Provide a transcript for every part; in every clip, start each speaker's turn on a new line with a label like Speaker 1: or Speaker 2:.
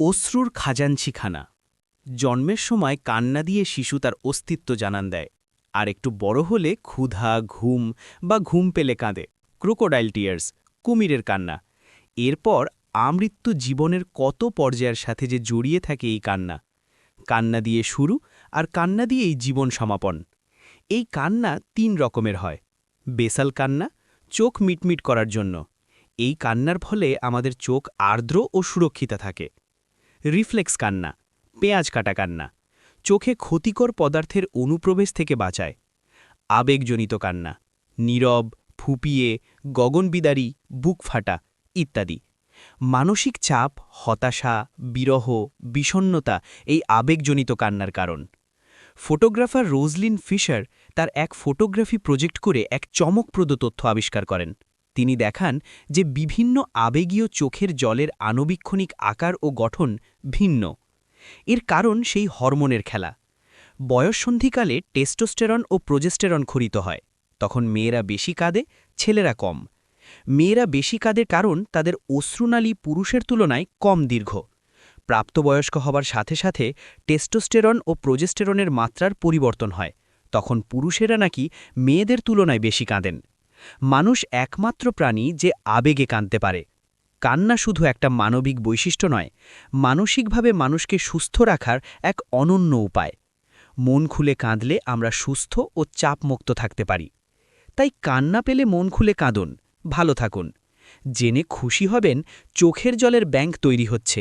Speaker 1: অশ্রুর খাজাঞ্চিখানা জন্মের সময় কান্না দিয়ে শিশু তার অস্তিত্ব জানান দেয়। আর একটু বড় হলে ক্ষুধা, ঘুম বা ঘুম পেলে কাঁদে। ক্রোকোডাইল টিয়ার্স, কুমিরের কান্না। এরপর আমৃত্যু জীবনের কত পর্যায়ের সাথে যে জড়িয়ে থাকে এই কান্না। কান্না দিয়ে শুরু আর কান্না দিয়েই জীবন সমাপন। এই কান্না তিন রকমের হয়। বেসাল কান্না, চোখ মিটমিট করার জন্য। এই কান্নার ফলে আমাদের চোখ আর্দ্র ও সুরক্ষিত থাকে। রিফ্লেক্স কান্না, পেঁয়াজ কাটা কান্না, চোখে ক্ষতিকর পদার্থের অনুপ্রবেশ থেকে বাঁচায়, আবেগজনিত কান্না, নীরব, ফুপিয়ে, গগনবিদারি, বুক ফাটা ইত্যাদি। মানসিক চাপ, হতাশা, বিরহ বিষণ্নতা এই আবেগজনিত কান্নার কারণ। ফটোগ্রাফার রোজলিন ফিশার তার এক ফটোগ্রাফি প্রজেক্ট করে এক চমকপ্রদ তথ্য আবিষ্কার করেন। তিনি দেখান যে বিভিন্ন আবেগীয় চোখের জলের আণবিক্ষণিক আকার ও গঠন ভিন্ন। এর কারণ সেই হরমোনের খেলা। বয়ঃসন্ধিকালে টেস্টোস্টেরন ও প্রোজেস্টেরন খরিত হয়। তখন মেয়েরা বেশি কাঁদে, ছেলেরা কম। মেয়েরা বেশি কাঁদের কারণ তাদের অশ্রুনালী পুরুষের তুলনায় কম দীর্ঘ। প্রাপ্তবয়স্ক হবার সাথে সাথে টেস্টোস্টেরন ও প্রোজেস্টেরনের মাত্রার পরিবর্তন হয়। তখন পুরুষেরা নাকি মেয়েদের তুলনায় বেশি কাঁদেন। মানুষ একমাত্র প্রাণী যে আবেগে কাঁদতে পারে। কান্না শুধু একটা মানবিক বৈশিষ্ট্য নয়, মানসিকভাবে মানুষকে সুস্থ রাখার এক অনন্য উপায়। মন খুলে কাঁদলে আমরা সুস্থ ও চাপমুক্ত থাকতে পারি। তাই কান্না পেলে মন খুলে কাঁদুন, ভালো থাকুন। জেনে খুশি হবেন চোখের জলের ব্যাংক তৈরি হচ্ছে।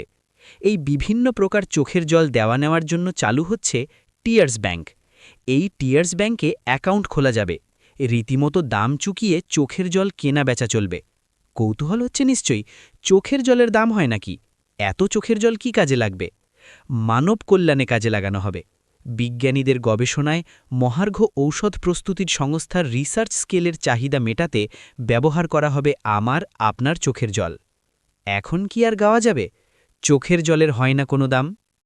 Speaker 1: এই বিভিন্ন প্রকার চোখের জল দেওয়া নেওয়ার জন্য চালু হচ্ছে টিয়ার্স ব্যাংক। এই টিয়ার্স ব্যাংকে অ্যাকাউন্ট খোলা যাবে। রীতিমতো দাম চুকিয়ে চোখের জল কেনা বেচা চলবে। কৌতূহল হচ্ছে নিশ্চয়ই, চোখের জলের দাম হয় নাকি? এত চোখের জল কি কাজে লাগবে? মানব কল্যাণে কাজে লাগানো হবে। বিজ্ঞানীদের গবেষণায় মহার্ঘ ঔষধ প্রস্তুতির সংস্থার রিসার্চ স্কেলের চাহিদা মেটাতে ব্যবহার করা হবে আমার, আপনার চোখের জল। এখন কি আর গাওয়া যাবে? চোখের জলের হয় না কোনো দাম?